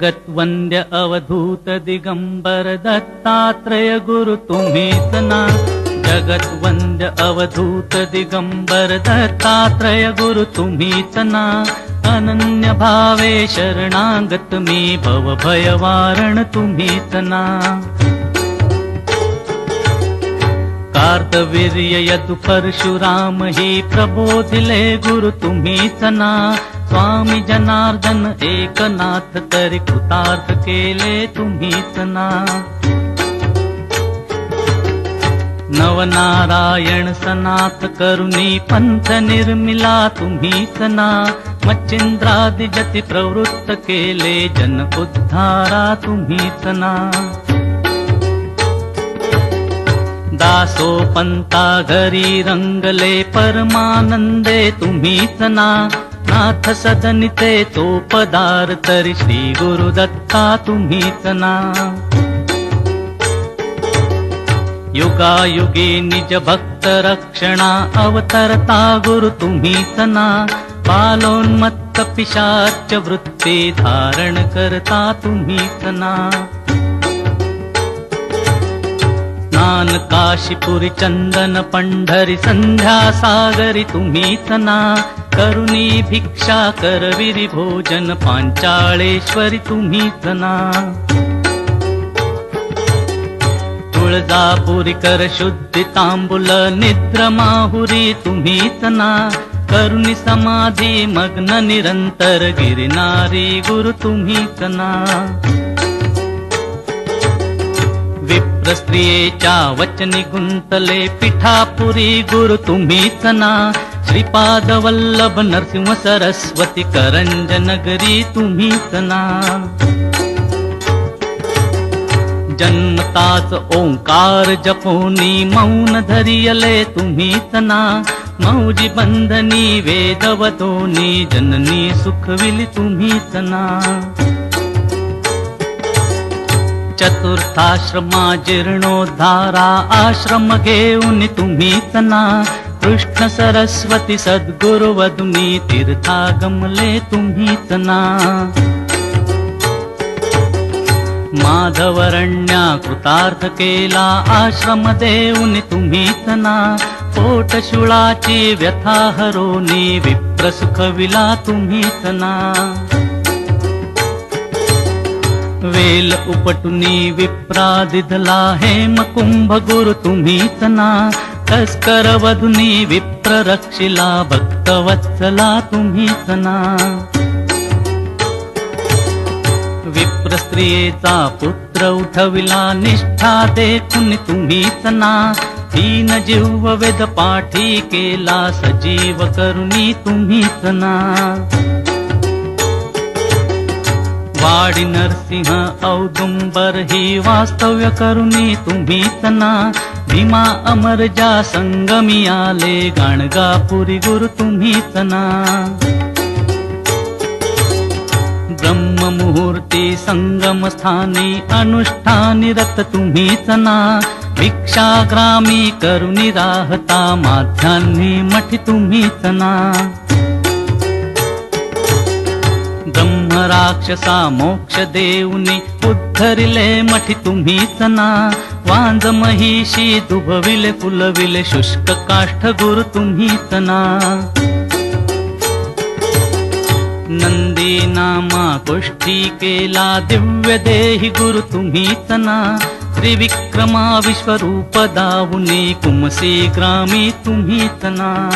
गत्वन्द्य अवधूत दिगंबर दत्तात्रय गुरु तुम्हीच ना जगत्वन्द्य अवधूत दिगंबर दत्तात्रय गुरु तुम्हीच ना अनन्य भावे शरणागत मी भव भयवारण तुम्हीच ना कार्तवीर्य यदु परशुराम हि प्रबोधिले गुरु तुम्हीच ना स्वामी जनार्दन एकनाथ तरी कृतार्थ केले तुम्हीच ना. नवनारायण सनाथ करुणी पंथ निर्मिला तुम्हीच ना. मच्छिंद्रादि प्रवृत्त केले जन उद्धारा तुम्हीच ना. दासो पंता घरी रंगले परमानंदे तुम्हीच ना. नाथ सदनिते तो पदार तरी श्री गुरु दत्ता तुम्हीच ना युगायुगी निज भक्त रक्षणा अवतरता गुरु तुम्हीच ना बालोन्मत्त पिशाच वृत्ती धारण करता तुम्हीच ना नान काशीपुरी चंदन पंढरी संध्या सागरी तुम्हीच ना करुणी भिक्षा करविरी भोजन पांचाळेश्वरी तुम्ही जना. तुळजापुरी कर शुद्धी तांबुल निद्र माहुरी तुम्ही ना करुणी समाधी मग्न निरंतर गिरनारी गुरु तुम्ही तना. विप्र स्त्रियेच्या वचनी गुंतले पिठापुरी गुरु तुम्ही तना. श्रीपाद वल्लभ नरसिंह सरस्वती करंज नगरी तुम्ही ना जन्मताच ओंकार जपोनी मौन धरियले तुम्ही तना मौजी बंधनी वेदवतोनी जननी सुखविली तुम्ही तना चतुर्थाश्रमा जीर्णोद्धारा आश्रम घेऊन तुम्ही तना कृष्ण सरस्वती सद्गुरु वदुनी तीर्थागमले तुम्हीच ना माधवरण्या कृतार्थ केला आश्रम देऊन तुम्हीच ना पोटशुळाची व्यथा हरोनी विप्र सुखविला तुम्हीच ना वेल उपटुनी विप्रादिधला हेम कुंभ गुरु तुम्हीच ना तस्कर वधुनी विप्र रक्षिला भक्तवत्सला तुम्हीच ना विप्र स्त्रियेचा पुत्र उठविला निष्ठा देखून तुम्हीच ना तीन जीव वेद पाठी केला सजीव करुणी तुम्हीच ना वाडी नरसिंह औदुंबर ही वास्तव्य करुणी तुम्हीच ना भीमा अमरजा संगमी आले गाणगापुरी गुरु तुम्हीच ना. ब्रह्म मुहूर्ती संगम स्थानी अनुष्ठानी रत तुम्हीच ना. भिक्षाग्रामी करुणी राहता माध्यान्ही मठी तुम्हीच ना. ब्रह्म राक्षसा मोक्ष देऊनी उद्धरिले मठी तुम्हीच ना. वांज महिषी दुभविले फुलविले शुष्क काष्ठ गुरु तुम्ही तना. नंदी नामा गोष्टी केला दिव्य देही गुरु तुम्ही तना. त्रिविक्रमा विश्वरूप दावुनी कुमसी ग्रामी तुम्ही तना.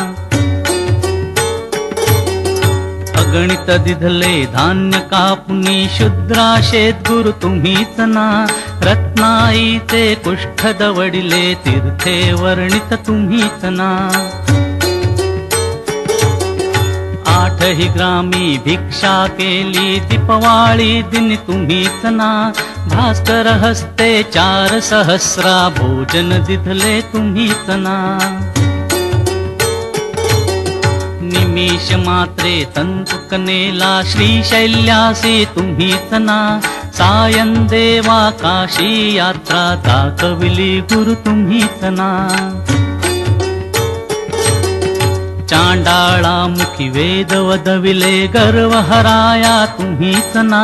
गणित दिधले धान्य कापुनी शुद्राशेत गुरु तुम्ही तना. रत्नाईचे कुष्ठ दवडिले तीर्थे वर्णित तुम्हीच ना आठही ग्रामी भिक्षा केली दीपवाळी दिन तुम्हीच ना भास्कर हस्ते चार सहस्रा भोजन दिधले तुम्हीच ना निमिष मात्रे तंतुकनेला श्रीशैल्यासी तुम्हीच ना सायंदेवा काशी यात्रा दाखविली गुरु तुम्हीच ना चांडाळा मुखी वेद वदविले गर्व हराया तुम्हीच ना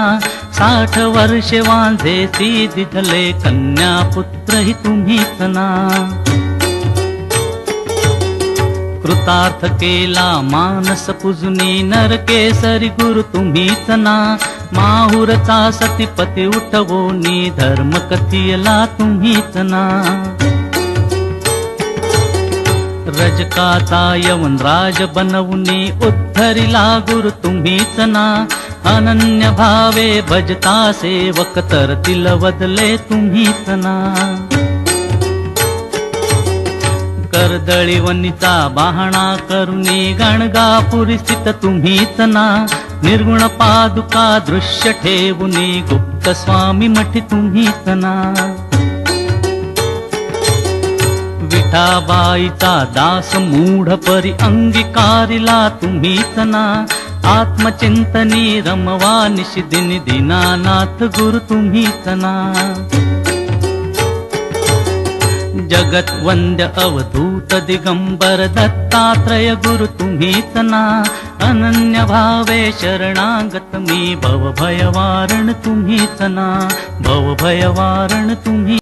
साठ वर्षे वांझे ती दिधले कन्या पुत्र ही तुम्हीच ना कृतार्थ केला मानस पुजनी नरकेसरी गुरु तुम्हीच ना माहुरचा सतीपती उठवोनी धर्म कथियला तुम्हीच ना. रजकाचा यवन राज बनवूनी उद्धरिला गुरु तुम्हीच ना. अनन्य भावे भजता सेवक तरतील बदले तुम्हीच ना. कर्दळीवनीचा बाहणा करुनी गणगापुरी स्थित तुम्हीच ना. निर्गुण पादुका दृश्य ठेवुनी गुप्त स्वामी मठी तुम्ही तना. विठाबाईचा दास मूढ परी अंगीकारिला तुम्ही तना. आत्मचिंतनी रमवा निशिदिन दिनानाथ गुरु तुम्ही तना. जगत वंद्य अवधूत दिगंबर दत्तात्रय गुरु तुम्ही तना. अनन्य भावे शरणागत मी भव भयवारण तुम्हीच ना भव भयवारण तुम्ही